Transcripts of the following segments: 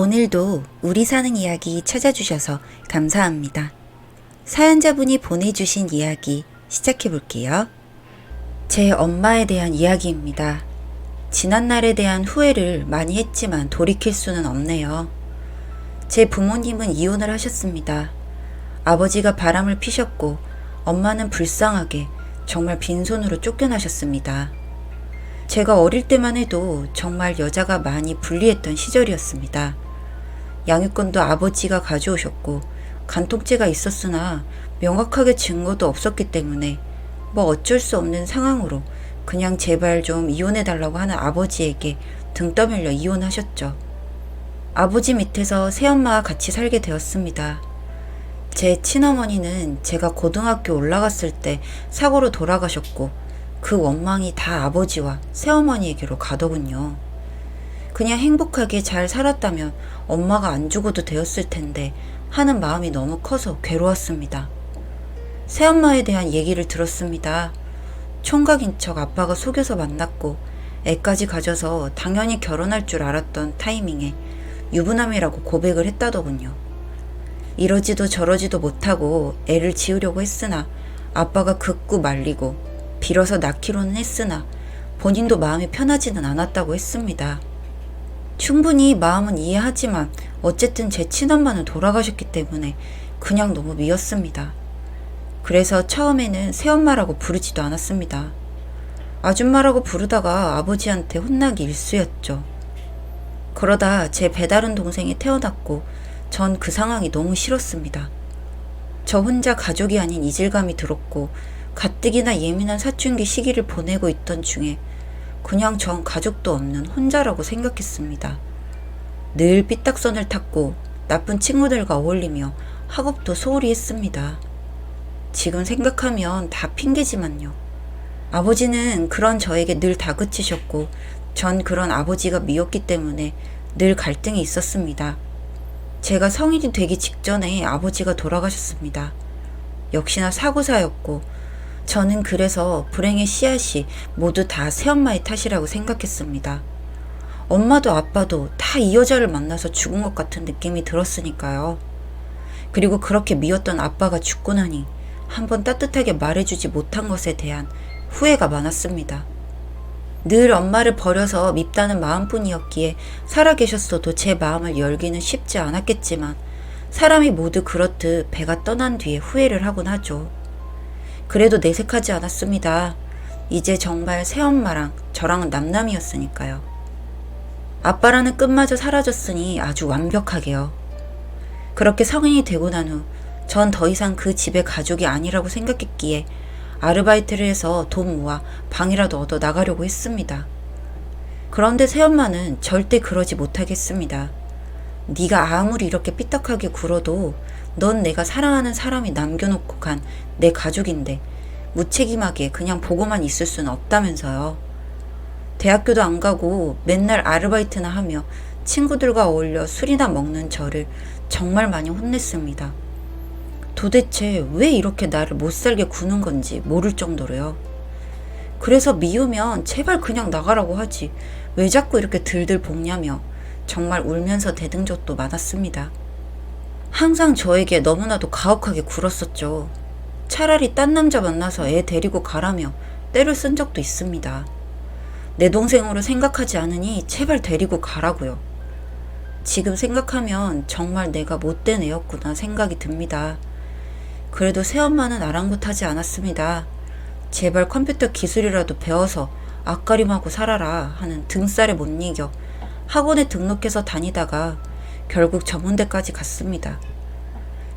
오늘도 우리 사는 이야기 찾아주셔서 감사합니다. 사연자분이 보내주신 이야기 시작해 볼게요. 제 엄마에 대한 이야기입니다. 지난날에 대한 후회를 많이 했지만 돌이킬 수는 없네요. 제 부모님은 이혼을 하셨습니다. 아버지가 바람을 피셨고 엄마는 불쌍하게 정말 빈손으로 쫓겨나셨습니다. 제가 어릴 때만 해도 정말 여자가 많이 불리했던 시절이었습니다. 양육권도 아버지가 가져오셨고 간통죄가 있었으나 명확하게 증거도 없었기 때문에 뭐 어쩔 수 없는 상황으로 그냥 제발 좀 이혼해달라고 하는 아버지에게 등 떠밀려 이혼하셨죠. 아버지 밑에서 새엄마와 같이 살게 되었습니다. 제 친어머니는 제가 고등학교 올라갔을 때 사고로 돌아가셨고 그 원망이 다 아버지와 새어머니에게로 가더군요. 그냥 행복하게 잘 살았다면 엄마가 안 죽어도 되었을 텐데 하는 마음이 너무 커서 괴로웠습니다. 새엄마에 대한 얘기를 들었습니다. 총각인 척 아빠가 속여서 만났고 애까지 가져서 당연히 결혼할 줄 알았던 타이밍에 유부남이라고 고백을 했다더군요. 이러지도 저러지도 못하고 애를 지우려고 했으나 아빠가 극구 말리고 빌어서 낳기로는 했으나 본인도 마음이 편하지는 않았다고 했습니다. 충분히 마음은 이해하지만 어쨌든 제 친엄마는 돌아가셨기 때문에 그냥 너무 미웠습니다. 그래서 처음에는 새엄마라고 부르지도 않았습니다. 아줌마라고 부르다가 아버지한테 혼나기 일쑤였죠. 그러다 제 배다른 동생이 태어났고 전 그 상황이 너무 싫었습니다. 저 혼자 가족이 아닌 이질감이 들었고 가뜩이나 예민한 사춘기 시기를 보내고 있던 중에 그냥 전 가족도 없는 혼자라고 생각했습니다. 늘 삐딱선을 탔고 나쁜 친구들과 어울리며 학업도 소홀히 했습니다. 지금 생각하면 다 핑계지만요. 아버지는 그런 저에게 늘 다그치셨고 전 그런 아버지가 미웠기 때문에 늘 갈등이 있었습니다. 제가 성인이 되기 직전에 아버지가 돌아가셨습니다. 역시나 사고사였고 저는 그래서 불행의 씨앗이 모두 다 새엄마의 탓이라고 생각했습니다. 엄마도 아빠도 다 이 여자를 만나서 죽은 것 같은 느낌이 들었으니까요. 그리고 그렇게 미웠던 아빠가 죽고 나니 한번 따뜻하게 말해주지 못한 것에 대한 후회가 많았습니다. 늘 엄마를 버려서 밉다는 마음뿐이었기에 살아계셨어도 제 마음을 열기는 쉽지 않았겠지만 사람이 모두 그렇듯 배가 떠난 뒤에 후회를 하곤 하죠. 그래도 내색하지 않았습니다. 이제 정말 새엄마랑 저랑은 남남이었으니까요. 아빠라는 끝마저 사라졌으니 아주 완벽하게요. 그렇게 성인이 되고 난 후 전 더 이상 그 집의 가족이 아니라고 생각했기에 아르바이트를 해서 돈 모아 방이라도 얻어 나가려고 했습니다. 그런데 새엄마는 절대 그러지 못하겠습니다. 네가 아무리 이렇게 삐딱하게 굴어도 넌 내가 사랑하는 사람이 남겨놓고 간 내 가족인데 무책임하게 그냥 보고만 있을 수는 없다면서요. 대학교도 안 가고 맨날 아르바이트나 하며 친구들과 어울려 술이나 먹는 저를 정말 많이 혼냈습니다. 도대체 왜 이렇게 나를 못 살게 구는 건지 모를 정도로요. 그래서 미우면 제발 그냥 나가라고 하지. 왜 자꾸 이렇게 들들 볶냐며 정말 울면서 대든 적도 많았습니다. 항상 저에게 너무나도 가혹하게 굴었었죠. 차라리 딴 남자 만나서 애 데리고 가라며 때를 쓴 적도 있습니다. 내 동생으로 생각하지 않으니 제발 데리고 가라고요. 지금 생각하면 정말 내가 못된 애였구나 생각이 듭니다. 그래도 새엄마는 아랑곳하지 않았습니다. 제발 컴퓨터 기술이라도 배워서 앞가림하고 살아라 하는 등살에 못 이겨 학원에 등록해서 다니다가 결국 전문대까지 갔습니다.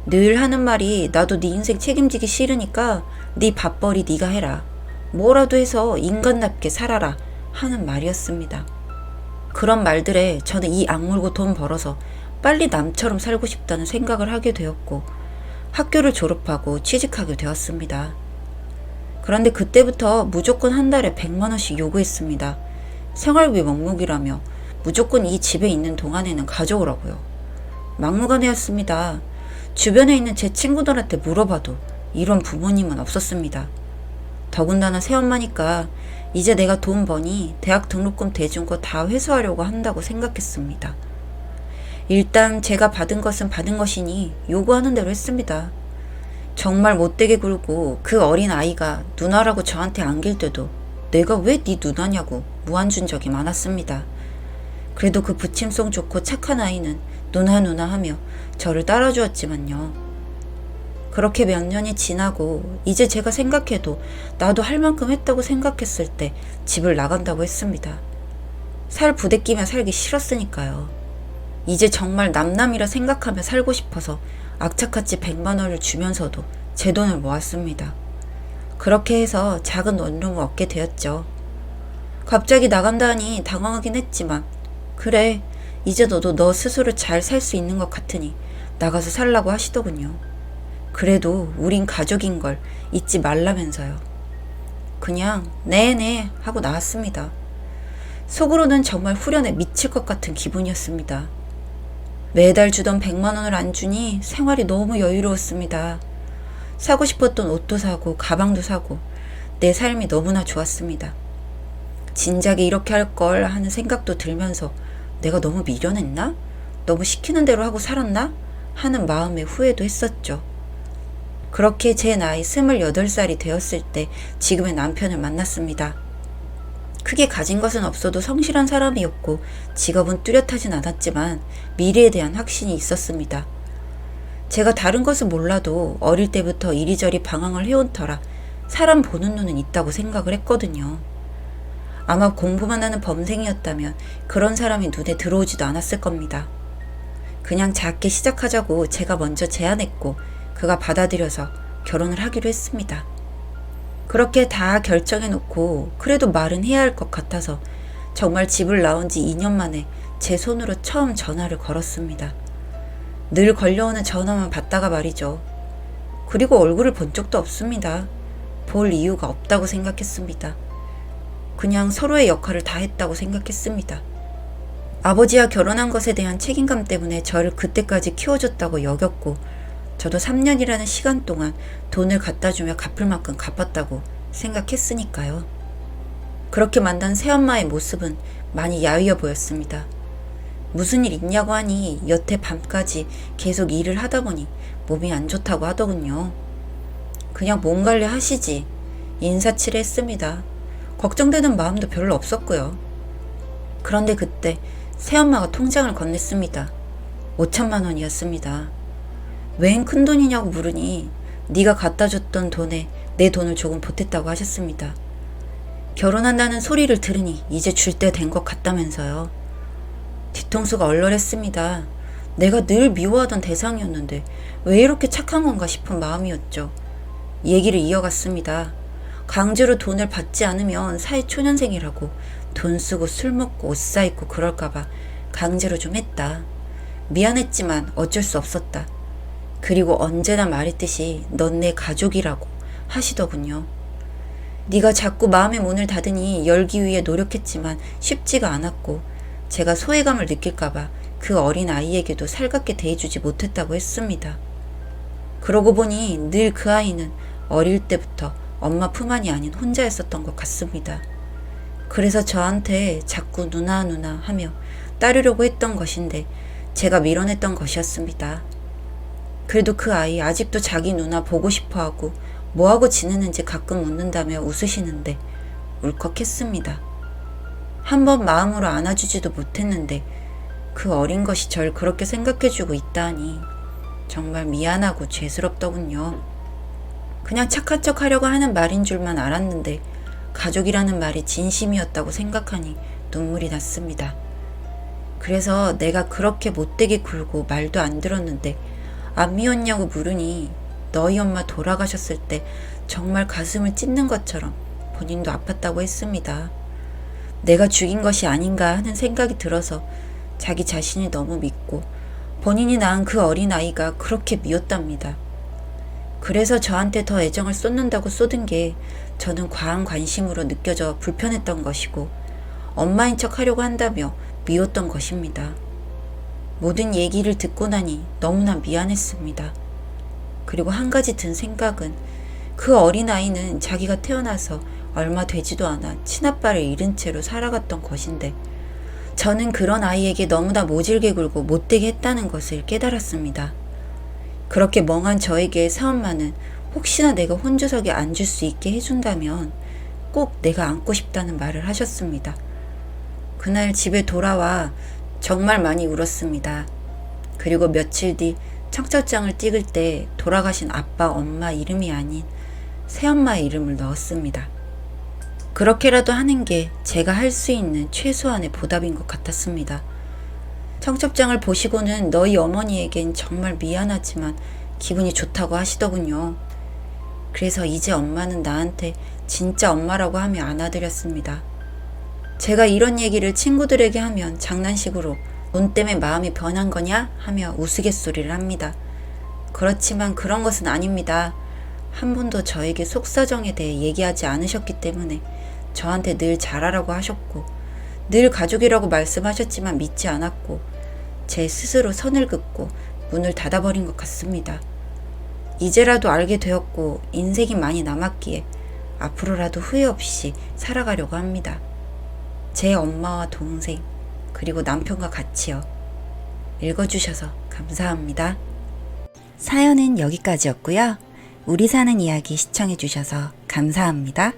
늘 하는 말이 나도 네 인생 책임지기 싫으니까 네 밥벌이 네가 해라. 뭐라도 해서 인간답게 살아라 하는 말이었습니다. 그런 말들에 저는 이 악물고 돈 벌어서 빨리 남처럼 살고 싶다는 생각을 하게 되었고 학교를 졸업하고 취직하게 되었습니다. 그런데 그때부터 무조건 한 달에 100만 원씩 요구했습니다. 생활비 먹묵이라며 무조건 이 집에 있는 동안에는 가져오라고요. 막무가내였습니다. 주변에 있는 제 친구들한테 물어봐도 이런 부모님은 없었습니다. 더군다나 새엄마니까 이제 내가 돈 버니 대학 등록금 대준 거 다 회수하려고 한다고 생각했습니다. 일단 제가 받은 것은 받은 것이니 요구하는 대로 했습니다. 정말 못되게 굴고 그 어린 아이가 누나라고 저한테 안길 때도 내가 왜 네 누나냐고 무안준 적이 많았습니다. 그래도 그 부침성 좋고 착한 아이는 누나 누나 하며 저를 따라주었지만요. 그렇게 몇 년이 지나고 이제 제가 생각해도 나도 할 만큼 했다고 생각했을 때 집을 나간다고 했습니다. 살 부대끼며 살기 싫었으니까요. 이제 정말 남남이라 생각하며 살고 싶어서 악착같이 100만 원을 주면서도 제 돈을 모았습니다. 그렇게 해서 작은 원룸을 얻게 되었죠. 갑자기 나간다니 당황하긴 했지만 그래 이제 너도 너 스스로 잘 살 수 있는 것 같으니 나가서 살라고 하시더군요. 그래도 우린 가족인 걸 잊지 말라면서요. 그냥 네네 하고 나왔습니다. 속으로는 정말 후련에 미칠 것 같은 기분이었습니다. 매달 주던 100만 원을 안 주니 생활이 너무 여유로웠습니다. 사고 싶었던 옷도 사고 가방도 사고 내 삶이 너무나 좋았습니다. 진작에 이렇게 할 걸 하는 생각도 들면서 내가 너무 미련했나? 너무 시키는 대로 하고 살았나? 하는 마음에 후회도 했었죠. 그렇게 제 나이 28살이 되었을 때 지금의 남편을 만났습니다. 크게 가진 것은 없어도 성실한 사람이었고 직업은 뚜렷하진 않았지만 미래에 대한 확신이 있었습니다. 제가 다른 것은 몰라도 어릴 때부터 이리저리 방황을 해온 터라 사람 보는 눈은 있다고 생각을 했거든요. 아마 공부만 하는 범생이었다면 그런 사람이 눈에 들어오지도 않았을 겁니다. 그냥 작게 시작하자고 제가 먼저 제안했고 그가 받아들여서 결혼을 하기로 했습니다. 그렇게 다 결정해 놓고 그래도 말은 해야 할 것 같아서 정말 집을 나온 지 2년 만에 제 손으로 처음 전화를 걸었습니다. 늘 걸려오는 전화만 받다가 말이죠. 그리고 얼굴을 본 적도 없습니다. 볼 이유가 없다고 생각했습니다. 그냥 서로의 역할을 다 했다고 생각했습니다. 아버지와 결혼한 것에 대한 책임감 때문에 저를 그때까지 키워줬다고 여겼고, 저도 3년이라는 시간 동안 돈을 갖다 주며 갚을 만큼 갚았다고 생각했으니까요. 그렇게 만난 새엄마의 모습은 많이 야위어 보였습니다. 무슨 일 있냐고 하니 여태 밤까지 계속 일을 하다 보니 몸이 안 좋다고 하더군요. 그냥 몸 관리 하시지. 인사치레 했습니다. 걱정되는 마음도 별로 없었고요. 그런데 그때 새엄마가 통장을 건넸습니다. 5천만 원이었습니다. 웬 큰돈이냐고 물으니 네가 갖다 줬던 돈에 내 돈을 조금 보탰다고 하셨습니다. 결혼한다는 소리를 들으니 이제 줄 때 된 것 같다면서요. 뒤통수가 얼얼했습니다. 내가 늘 미워하던 대상이었는데 왜 이렇게 착한 건가 싶은 마음이었죠. 얘기를 이어갔습니다. 강제로 돈을 받지 않으면 사회 초년생이라고 돈 쓰고 술 먹고 옷 사입고 그럴까봐 강제로 좀 했다. 미안했지만 어쩔 수 없었다. 그리고 언제나 말했듯이 넌 내 가족이라고 하시더군요. 네가 자꾸 마음의 문을 닫으니 열기 위해 노력했지만 쉽지가 않았고 제가 소외감을 느낄까봐 그 어린 아이에게도 살갑게 대해주지 못했다고 했습니다. 그러고 보니 늘 그 아이는 어릴 때부터 엄마 품 안이 아닌 혼자였었던 것 같습니다. 그래서 저한테 자꾸 누나 누나 하며 따르려고 했던 것인데 제가 밀어냈던 것이었습니다. 그래도 그 아이 아직도 자기 누나 보고 싶어 하고 뭐하고 지내는지 가끔 묻는다며 웃으시는데 울컥했습니다. 한 번 마음으로 안아주지도 못했는데 그 어린 것이 절 그렇게 생각해주고 있다니 정말 미안하고 죄스럽더군요. 그냥 착한 척 하려고 하는 말인 줄만 알았는데 가족이라는 말이 진심이었다고 생각하니 눈물이 났습니다. 그래서 내가 그렇게 못되게 굴고 말도 안 들었는데 안 미웠냐고 물으니 너희 엄마 돌아가셨을 때 정말 가슴을 찢는 것처럼 본인도 아팠다고 했습니다. 내가 죽인 것이 아닌가 하는 생각이 들어서 자기 자신이 너무 믿고 본인이 낳은 그 어린 아이가 그렇게 미웠답니다. 그래서 저한테 더 애정을 쏟는다고 쏟은 게 저는 과한 관심으로 느껴져 불편했던 것이고 엄마인 척 하려고 한다며 미웠던 것입니다. 모든 얘기를 듣고 나니 너무나 미안했습니다. 그리고 한 가지 든 생각은 그 어린아이는 자기가 태어나서 얼마 되지도 않아 친아빠를 잃은 채로 살아갔던 것인데 저는 그런 아이에게 너무나 모질게 굴고 못되게 했다는 것을 깨달았습니다. 그렇게 멍한 저에게 새엄마는 혹시나 내가 혼주석에 앉을 수 있게 해준다면 꼭 내가 앉고 싶다는 말을 하셨습니다. 그날 집에 돌아와 정말 많이 울었습니다. 그리고 며칠 뒤 청첩장을 찍을 때 돌아가신 아빠, 엄마 이름이 아닌 새엄마의 이름을 넣었습니다. 그렇게라도 하는 게 제가 할 수 있는 최소한의 보답인 것 같았습니다. 청첩장을 보시고는 너희 어머니에겐 정말 미안하지만 기분이 좋다고 하시더군요. 그래서 이제 엄마는 나한테 진짜 엄마라고 하며 안아드렸습니다. 제가 이런 얘기를 친구들에게 하면 장난식으로 돈 때문에 마음이 변한 거냐 하며 우스갯소리를 합니다. 그렇지만 그런 것은 아닙니다. 한 번도 저에게 속사정에 대해 얘기하지 않으셨기 때문에 저한테 늘 잘하라고 하셨고 늘 가족이라고 말씀하셨지만 믿지 않았고 제 스스로 선을 긋고 문을 닫아버린 것 같습니다. 이제라도 알게 되었고 인생이 많이 남았기에 앞으로라도 후회 없이 살아가려고 합니다. 제 엄마와 동생 그리고 남편과 같이요. 읽어주셔서 감사합니다. 사연은 여기까지였고요. 우리 사는 이야기 시청해주셔서 감사합니다.